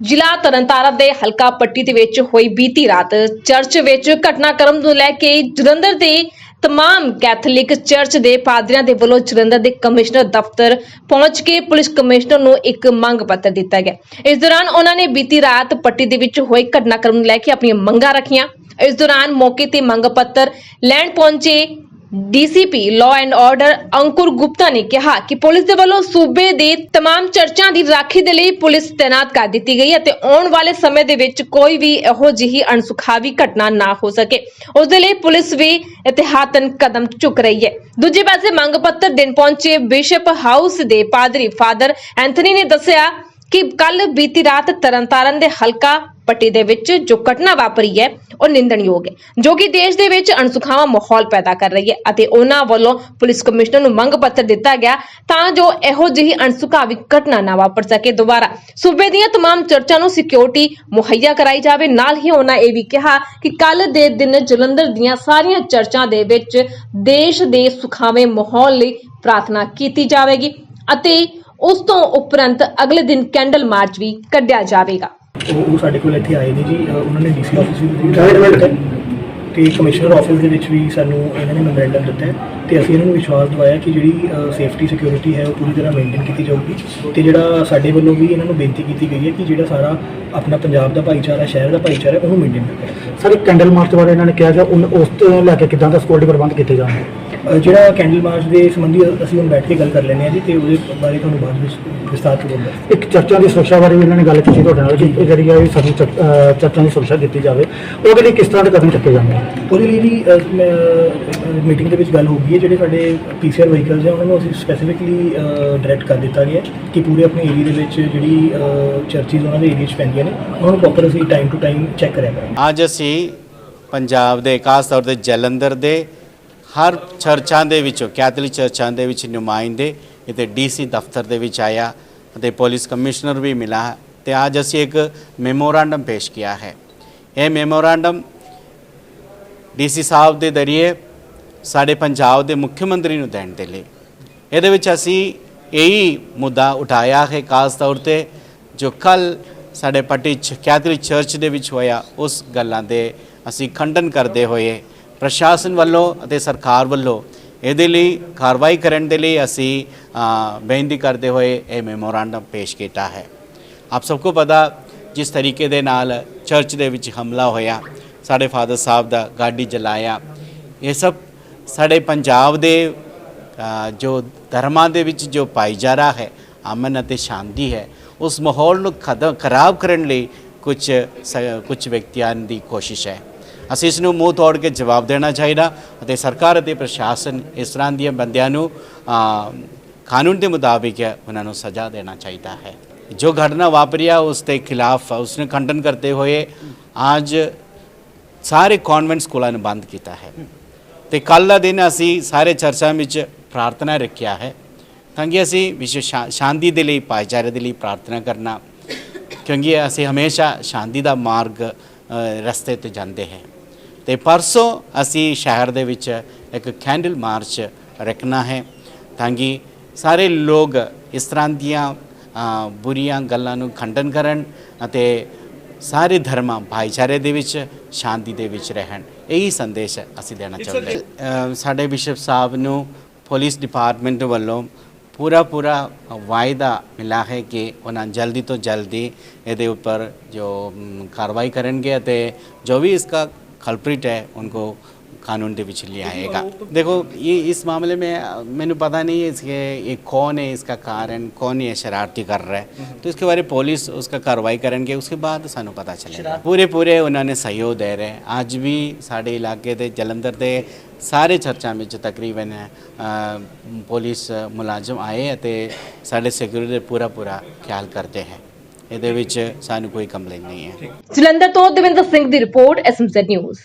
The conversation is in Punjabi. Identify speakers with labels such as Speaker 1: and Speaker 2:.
Speaker 1: ਜ਼ਿਲ੍ਹਾ ਤਰਨਤਾਰਨ ਦੇ ਹਲਕਾ ਪੱਟੀ ਦੇ ਵਿੱਚ ਹੋਈ ਬੀਤੀ ਰਾਤ ਚਰਚ ਵਿੱਚ ਘਟਨਾਕ੍ਰਮ ਨੂੰ ਲੈ ਕੇ ਜਲੰਧਰ ਦੇ ਤਮਾਮ ਕੈਥੋਲਿਕ ਚਰਚ ਦੇ ਪਾਦਰੀਆਂ ਦੇ ਵੱਲੋਂ ਜਲੰਧਰ ਦੇ ਕਮਿਸ਼ਨਰ ਦਫ਼ਤਰ ਪਹੁੰਚ ਕੇ ਪੁਲਿਸ ਕਮਿਸ਼ਨਰ ਨੂੰ ਇੱਕ ਮੰਗ ਪੱਤਰ ਦਿੱਤਾ ਗਿਆ। ਇਸ ਦੌਰਾਨ ਉਹਨਾਂ ਨੇ ਬੀਤੀ ਰਾਤ ਪੱਟੀ ਦੇ ਵਿੱਚ ਹੋਏ ਘਟਨਾਕ੍ਰਮ ਨੂੰ ਲੈ ਕੇ ਆਪਣੀਆਂ ਮੰਗਾਂ ਰੱਖੀਆਂ। ਇਸ ਦੌਰਾਨ ਮੌਕੇ ਤੇ ਮੰਗ ਪੱਤਰ ਲੈਣ ਪਹੁੰਚੇ DCP law and order Ankur Gupta ਨੇ ਕਿਹਾ ਕਿ ਪੁਲਿਸ ਦੇ ਵੱਲੋਂ ਸੂਬੇ ਦੇ तमाम ਚਰਚਾਂ ਦੀ ਰਾਖੀ ਦੇ ਲਈ ਪੁਲਿਸ ਤਾਇਨਾਤ ਕਰ ਦਿੱਤੀ ਗਈ ਹੈ ਤੇ ਆਉਣ ਵਾਲੇ ਸਮੇਂ ਦੇ ਵਿੱਚ ਕੋਈ ਵੀ ਇਹੋ ਜਿਹੀ ਅਣਸੁਖਾਵੀ ਘਟਨਾ ਨਾ ਹੋ ਸਕੇ ਉਸ ਦੇ ਲਈ ਪੁਲਿਸ ਵੀ ਇਤਿਹਾਤਨ ਕਦਮ ਚੁੱਕ ਰਹੀ ਹੈ ਦੂਜੇ ਪਾਸੇ ਮੰਗ ਪੱਤਰ ਦੇਣ ਪਹੁੰਚੇ ਬਿਸ਼ਪ ਹਾਊਸ ਦੇ ਪਾਦਰੀ ਫਾਦਰ ਐਂਥਨੀ ਨੇ ਦੱਸਿਆ ਕਿ ਕੱਲ ਬੀਤੀ ਰਾਤ ਤਰਨਤਾਰਨ ਦੇ ਹਲਕਾ ਪੱਟੀ ਦੇ ਵਿੱਚ ਜੋ ਘਟਨਾ ਵਾਪਰੀ ਹੈ ਉਹ ਨਿੰਦਣਯੋਗ ਹੈ ਜੋ ਕਿ ਦੇਸ਼ ਦੇ ਵਿੱਚ ਅਣਸੁਖਾਵਾ ਮਾਹੌਲ ਪੈਦਾ ਕਰ ਰਹੀ ਹੈ ਅਤੇ ਉਹਨਾਂ ਵੱਲੋਂ ਪੁਲਿਸ ਕਮਿਸ਼ਨਰ ਨੂੰ ਮੰਗ ਪੱਤਰ ਦਿੱਤਾ ਗਿਆ ਤਾਂ ਜੋ ਇਹੋ ਜਿਹੀ ਅਣਸੁਖਾਵੀ ਘਟਨਾ ਨਾ ਵਾਪਰ ਸਕੇ ਦੁਬਾਰਾ ਸੂਬੇ ਦੀਆਂ तमाम ਚਰਚਾਂ ਨੂੰ ਸਿਕਿਉਰਿਟੀ ਮੁਹੱਈਆ ਕਰਾਈ ਜਾਵੇ ਨਾਲ ਹੀ ਉਹਨਾਂ ਇਹ ਵੀ ਕਿਹਾ ਕਿ ਕੱਲ ਦੇ ਦਿਨ ਜਲੰਧਰ ਦੀਆਂ ਸਾਰੀਆਂ ਚਰਚਾਂ ਦੇ ਵਿੱਚ ਦੇਸ਼ ਦੇ ਸੁਖਾਵੇਂ ਮਾਹੌਲ ਲਈ ਪ੍ਰਾਰਥਨਾ ਕੀਤੀ ਜਾਵੇਗੀ ਅਤੇ ਉਸ ਤੋਂ ਉਪਰੰਤ ਅਗਲੇ ਦਿਨ ਕੈਂਡਲ ਮਾਰਚ ਵੀ ਕੱਢਿਆ ਜਾਵੇਗਾ
Speaker 2: ਉਹ ਉਹ ਸਾਡੇ ਕੋਲ ਇੱਥੇ ਆਏ ਨੇ ਜੀ ਅ, ਉਹਨਾਂ ਨੇ ਡੀਸੀ ਆਫਿਸ ਵੀ ਕੀਤਾ ਤੇ? ਕਮਿਸ਼ਨਰ ਆਫਿਸ ਦੇ ਵਿੱਚ ਵੀ ਸਾਨੂੰ ਇਹਨਾਂ ਨੇ ਮੈਮੋਰੈਂਡਮ ਦਿੱਤਾ ਹੈ ਤੇ ਅਸੀਂ ਇਹਨਾਂ ਨੂੰ ਵਿਸ਼ਵਾਸ ਦਿਵਾਇਆ ਕਿ ਜਿਹੜੀ ਸੇਫਟੀ ਸਿਕਿਉਰਿਟੀ ਹੈ ਉਹ ਪੂਰੀ ਤਰ੍ਹਾਂ ਮੇਨਟੇਨ ਕੀਤੀ ਜਾਊਗੀ। ਤੇ ਜਿਹੜਾ ਸਾਡੇ ਵੱਲੋਂ ਵੀ ਇਹਨਾਂ ਨੂੰ ਬੇਨਤੀ ਕੀਤੀ ਗਈ ਹੈ ਕਿ ਜਿਹੜਾ ਸਾਰਾ ਆਪਣਾ ਪੰਜਾਬ ਦਾ ਭਾਈਚਾਰਾ ਸ਼ਹਿਰ ਦਾ ਭਾਈਚਾਰਾ ਉਹਨੂੰ ਮੇਨਟੇਨ ਕਰੇ।
Speaker 3: ਸਰ ਇੱਕ ਕੈਂਡਲ ਮਾਰਚ ਬਾਰੇ ਇਹਨਾਂ ਨੇ ਕਿਹਾ ਕਿ ਉਨ- ਉਸ ਤੋਂ ਲੈ ਕੇ ਕਿਦਾਂ ਦਾ ਸਿਕਿਉਰਿਟੀ ਪ੍ਰਬੰਧ ਕੀਤੇ ਜਾਣਗੇ?
Speaker 2: ਜਿਹੜਾ ਕੈਂਡਲ ਮਾਰਚ ਦੇ ਸੰਬੰਧੀ ਅਸੀਂ ਹੁਣ ਬੈਠ ਕੇ ਗੱਲ ਕਰ ਲੈਂਦੇ ਹਾਂ ਜੀ ਤੇ ਉਹਦੇ ਬਾਰੇ ਤੁਹਾਨੂੰ ਬਾਅਦ ਵਿੱਚ ਵਿਸਤਾਰ ਚ ਬੋਲਦਾ
Speaker 3: ਇੱਕ ਚਰਚਾਂ ਦੀ ਸੁਰੱਖਿਆ ਬਾਰੇ ਵੀ ਇਹਨਾਂ ਨੇ ਗੱਲ ਕੀਤੀ ਤੁਹਾਡੇ ਨਾਲ ਕਿ ਇਹ ਜਿਹੜੀ ਹੈ ਇਹ ਸਾਨੂੰ ਚਰਚਾਂ ਦੀ ਸੁਰੱਖਿਆ ਦਿੱਤੀ ਜਾਵੇ। ਉਹਦੇ ਲਈ ਕਿਸ ਤਰ੍ਹਾਂ ਦੇ ਕਦਮ ਚੁੱਕੇ ਜਾਣਗੇ?
Speaker 2: ਉਹਦੇ ਲਈ ਜੀ ਮੀਟਿੰਗ ਦੇ ਵਿੱਚ ਗੱਲ ਹੋ ਗਈ ਹੈ ਜਿਹੜੇ ਸਾਡੇ ਪੀਸੀਆਰ ਵਹੀਕਲਸ ਹੈ ਉਹਨਾਂ ਨੂੰ ਅਸੀਂ ਸਪੈਸੀਫਿਕਲੀ ਡਾਇਰੈਕਟ ਕਰ ਦਿੱਤਾ ਗਿਆ ਕਿ ਪੂਰੇ ਆਪਣੇ ਏਰੀਆ ਦੇ ਵਿੱਚ ਜਿਹੜੀ ਚਰਚਿਸ ਉਹਨਾਂ ਦੇ ਏਰੀਆ 'ਚ ਪੈਂਦੀਆਂ ਨੇ ਉਹਨਾਂ ਨੂੰ ਪ੍ਰੋਪਰ ਅਸੀਂ ਟਾਈਮ ਟੂ ਟਾਈਮ ਚੈੱਕ ਕਰਿਆ ਕਰਾਂਗੇ।
Speaker 4: ਅੱਜ ਅਸੀਂ ਪੰਜਾਬ ਦੇ ਖਾਸ ਤੌਰ ਤੇ ਜਲੰਧਰ ਦੇ ਹਰ ਚਰਚਾਂ ਦੇ ਵਿੱਚੋਂ, ਕੈਥੋਲਿਕ ਚਰਚਾਂ ਦੇ ਵਿੱਚ ਨੁਮਾਇੰਦੇ, ਇੱਥੇ ਡੀਸੀ ਦਫ਼ਤਰ ਦੇ ਵਿੱਚ ਆਇਆ ਅਤੇ ਪੁਲਿਸ ਕਮਿਸ਼ਨਰ ਵੀ ਮਿਲਾ ਤੇ ਅੱਜ ਅਸੀਂ ਇੱਕ ਮੈਮੋਰੰਡਮ ਪੇਸ਼ ਕੀਤਾ ਹੈ। ਇਹ ਮੈਮੋਰੰਡਮ ਡੀਸੀ ਸਾਹਿਬ ਦੇ ਦਰੀਏ ਸਾਡੇ ਪੰਜਾਬ ਦੇ ਮੁੱਖ ਮੰਤਰੀ ਨੂੰ ਦੇਣ ਦੇ ਲਈ। ਇਹਦੇ ਵਿੱਚ ਅਸੀਂ ਇਹੀ ਮੁੱਦਾ ਉਠਾਇਆ ਹੈ, ਖਾਸ ਤੌਰ ਤੇ ਜੋ ਕੱਲ ਸਾਡੇ ਪੱਟੀ ਚ- ਕੈਥੋਲਿਕ ਚਰਚ ਦੇ ਵਿੱਚ ਹੋਇਆ, ਉਸ ਗੱਲਾਂ ਦੇ ਅਸੀਂ ਖੰਡਨ ਕਰਦੇ ਹੋਏ ਪ੍ਰਸ਼ਾਸਨ ਵੱਲੋਂ ਅਤੇ ਸਰਕਾਰ ਵੱਲੋਂ ਇਹਦੇ ਲਈ ਕਾਰਵਾਈ ਕਰਨ ਦੇ ਲਈ ਅਸੀਂ ਬੇਨਤੀ ਕਰਦੇ ਹੋਏ ਇਹ ਮੈਮੋਰੰਡਮ ਪੇਸ਼ ਕੀਤਾ ਹੈ। ਆਪ ਸਭ ਨੂੰ ਪਤਾ ਜਿਸ ਤਰੀਕੇ ਦੇ ਨਾਲ ਚਰਚ ਦੇ ਵਿੱਚ ਹਮਲਾ ਹੋਇਆ, ਸਾਡੇ ਫਾਦਰ ਸਾਹਿਬ ਦਾ ਗਾਡੀ ਜਲਾਇਆ, ਇਹ ਸਭ ਸਾਡੇ ਪੰਜਾਬ ਦੇ ਜੋ ਧਰਮਾਂ ਦੇ ਵਿੱਚ ਜੋ ਭਾਈਚਾਰਾ ਹੈ, ਅਮਨ ਅਤੇ ਸ਼ਾਂਤੀ ਹੈ, ਉਸ ਮਾਹੌਲ ਨੂੰ ਖਤਮ ਖਰਾਬ ਕਰਨ ਲਈ ਕੁਝ ਕੁਝ ਵਿਅਕਤੀਆਂ ਦੀ ਕੋਸ਼ਿਸ਼ ਹੈ। ਅਸੀਂ ਇਸ ਨੂੰ ਮੂੰਹ ਤੋੜ ਕੇ ਜਵਾਬ ਦੇਣਾ ਚਾਹੀਦਾ ਅਤੇ ਸਰਕਾਰ ਅਤੇ ਪ੍ਰਸ਼ਾਸਨ ਇਸ ਤਰ੍ਹਾਂ ਦੀਆਂ ਬੰਦਿਆਂ ਨੂੰ ਕਾਨੂੰਨ ਦੇ ਮੁਤਾਬਿਕ ਉਹਨਾਂ ਨੂੰ ਸਜ਼ਾ ਦੇਣਾ ਚਾਹੀਦਾ ਹੈ। ਜੋ ਘਟਨਾ ਵਾਪਰੀ ਹੈ ਉਸ ਦੇ ਖਿਲਾਫ ਉਸਨੇ ਖੰਡਨ ਕਰਦੇ ਹੋਏ ਅੱਜ ਸਾਰੇ ਕਨਵੈਂਟ ਸਕੂਲਾਂ ਨੂੰ ਬੰਦ ਕੀਤਾ ਹੈ। ਤੇ ਕੱਲ ਦਾ ਦਿਨ ਅਸੀਂ ਸਾਰੇ ਚਰਚਾਂ ਵਿੱਚ ਪ੍ਰਾਰਥਨਾ ਰੱਖਿਆ ਹੈ ਤਾਂ ਕਿ ਅਸੀਂ ਵਿਸ਼ਵ ਸ਼ਾਂਤੀ ਦੇ ਲਈ, ਭਾਈਚਾਰੇ ਦੇ ਲਈ ਪ੍ਰਾਰਥਨਾ ਕਰਨਾ, ਕਿਉਂਕਿ ਅਸੀਂ ਹਮੇਸ਼ਾ ਸ਼ਾਂਤੀ ਦਾ ਮਾਰਗ ਰਸਤੇ ਤੇ ਜਾਂਦੇ ਹਾਂ। ਤੇ ਪਰਸੋਂ ਅਸੀਂ ਸ਼ਹਿਰ ਦੇ ਵਿੱਚ ਇੱਕ ਕੈਂਡਲ ਮਾਰਚ ਰੱਖਣਾ ਹੈ ਤਾਂ ਕਿ ਸਾਰੇ ਲੋਕ ਇਸ ਤਰ੍ਹਾਂ ਦੀਆਂ ਬੁਰੀਆਂ ਗੱਲਾਂ ਨੂੰ ਖੰਡਨ ਕਰਨ ਅਤੇ ਸਾਰੇ ਧਰਮਾਂ ਭਾਈਚਾਰੇ ਦੇ ਵਿੱਚ ਸ਼ਾਂਤੀ ਦੇ ਵਿੱਚ ਰਹਿਣ। ਇਹੀ ਸੰਦੇਸ਼ ਅਸੀਂ ਦੇਣਾ ਚਾਹੁੰਦੇ ਸਾਡੇ ਵਿਸ਼ਵ ਸਾਹਿਬ ਨੂੰ ਪੁਲਿਸ ਡਿਪਾਰਟਮੈਂਟ ਵੱਲੋਂ ਪੂਰਾ ਪੂਰਾ ਵਾਅਦਾ ਮਿਲਾ ਹੈ ਕਿ ਉਹਨਾਂ ਜਲਦੀ ਤੋਂ ਜਲਦੀ ਇਹਦੇ ਉੱਪਰ ਜੋ ਕਾਰਵਾਈ ਕਰਨਗੇ ਅਤੇ ਜੋ ਵੀ ਇਸ ਇਸਕਾ culprit है उनको कानून के पीछे ले आएगा देखो ये इस मामले में अ, मैंने पता नहीं है इसके ये कौन है इसका कारण कौन ये शरारती कर रहा है तो इसके बारे में पुलिस उसका कार्रवाई करेंगे उसके बाद सानू पता चलेगा पूरे पूरे उन्होंने सहयोग दे रहे हैं आज भी साढ़े इलाके ਦੇ ਜਲੰਧਰ ਦੇ ਸਾਰੇ ਚਰਚਾਂ ਵਿੱਚ ਤਕਰੀਬਨ ਅ, ਪੁਲਿਸ ਮੁਲਾਜ਼ਮ ਆਏ ਅਤੇ ਸਾਡੇ ਸਿਕਿਉਰਿਟੀ ਦਾ ਪੂਰਾ ਪੂਰਾ ਖਿਆਲ ਕਰਦੇ ਹੈ ਇਹਦੇ ਵਿੱਚ ਸਾਨੂੰ ਕੋਈ ਕੰਪਲੇਂਟ ਨਹੀਂ ਹੈ।
Speaker 1: ਜਲੰਧਰ ਤੋਂ ਦਵਿੰਦਰ ਸਿੰਘ ਦੀ ਰਿਪੋਰਟ ਐਸਐਮਜ਼ੈਡ ਨਿਊਜ਼